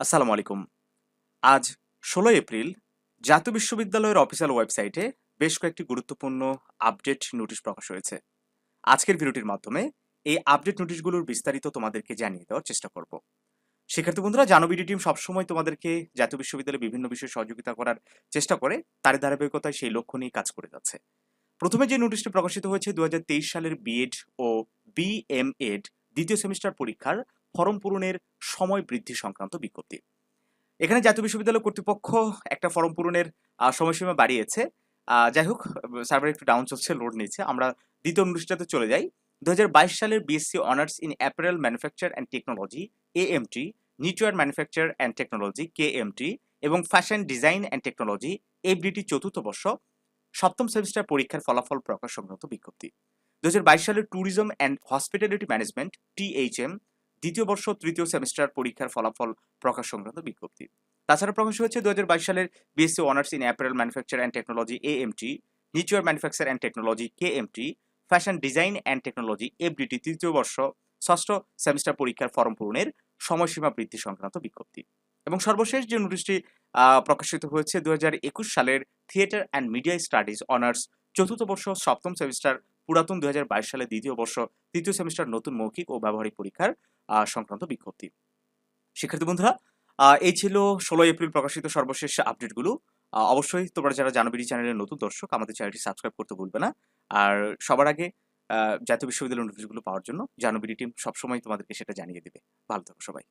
আসসালামু আলাইকুম। আজ ষোলোই এপ্রিল, জাতীয় বিশ্ববিদ্যালয়ের অফিসিয়াল ওয়েবসাইটে বেশ কয়েকটি গুরুত্বপূর্ণ আপডেট নোটিশ প্রকাশ হয়েছে। আজকের ভিডিওটির মাধ্যমে এই আপডেট নোটিশগুলোর বিস্তারিত তোমাদেরকে জানিয়ে দেওয়ার চেষ্টা করব। শিক্ষার্থী বন্ধুরা জানবিডি টিম সবসময় তোমাদেরকে জাতীয় বিশ্ববিদ্যালয়ে বিভিন্ন বিষয়ে সহযোগিতা করার চেষ্টা করে তার ধারাবাহিকতায় সেই লক্ষ্য নিয়ে কাজ করে যাচ্ছে। প্রথমে যে নোটিশটি প্রকাশিত হয়েছে দু হাজার তেইশ সালের বিএড ও বিএমএড দ্বিতীয় সেমিস্টার পরীক্ষার ফর্ম পূরণের সময় বৃদ্ধি সংক্রান্ত বিজ্ঞপ্তি। এখানে জাতীয় বিশ্ববিদ্যালয় কর্তৃপক্ষ একটা ফর্ম পূরণের সময়সীমা বাড়িয়েছে। যাই হোক, সার্ভার একটু ডাউন চলছে, লোড নিচ্ছে। আমরা দ্বিতীয় অনুষ্ঠানতে চলে যাই। দু হাজার বাইশ সালের BSc honours in apparel manufacture and technology AMT knitwear manufacture and technology KMT এবং fashion design and technology FDT চতুর্থ বর্ষ, সপ্তম সেমিস্টার পরীক্ষার ফলাফল প্রকাশ সংক্রান্ত বিজ্ঞপ্তি। দু হাজার বাইশ সালের tourism and hospitality management THM দ্বিতীয় বর্ষ, তৃতীয় সেমিস্টার পরীক্ষার ফলাফল প্রকাশ সংক্রান্ত বিজ্ঞপ্তি। তাছাড়া প্রকাশ হয়েছে দু হাজার বাইশ সালের BSc honours in apparel manufacture and technology AMT knitwear manufacture and technology KMT fashion design and technology FDT তৃতীয় বর্ষ, ষষ্ঠ সেমিস্টার পরীক্ষার ফর্ম পূরণের সময়সীমা বৃদ্ধি সংক্রান্ত বিজ্ঞপ্তি। এবং সর্বশেষ যে নোটিশটি প্রকাশিত হয়েছে দু হাজার একুশ সালের theatre and media studies honours চতুর্থ বর্ষ, সপ্তম সেমিস্টার পুরাতন দু সালে দ্বিতীয় বর্ষ, তৃতীয় সেমিস্টার নতুন মৌখিক ও ব্যবহারিক পরীক্ষার সংক্রান্ত বিজ্ঞপ্তি। শিক্ষার্থী বন্ধুরা এই ছিল ষোলোই এপ্রিল প্রকাশিত সর্বশেষ আপডেটগুলো। অবশ্যই তোমরা যারা জানবিডি চ্যানেলের নতুন দর্শক, আমাদের চ্যানেলটি সাবস্ক্রাইব করতে ভুলবে না। আর সবার আগে জাতীয় বিশ্ববিদ্যালয়ের নোটিশগুলো পাওয়ার জন্য জানবিডি টিম সবসময় তোমাদেরকে সেটা জানিয়ে দেবে। ভালো থাকো সবাই।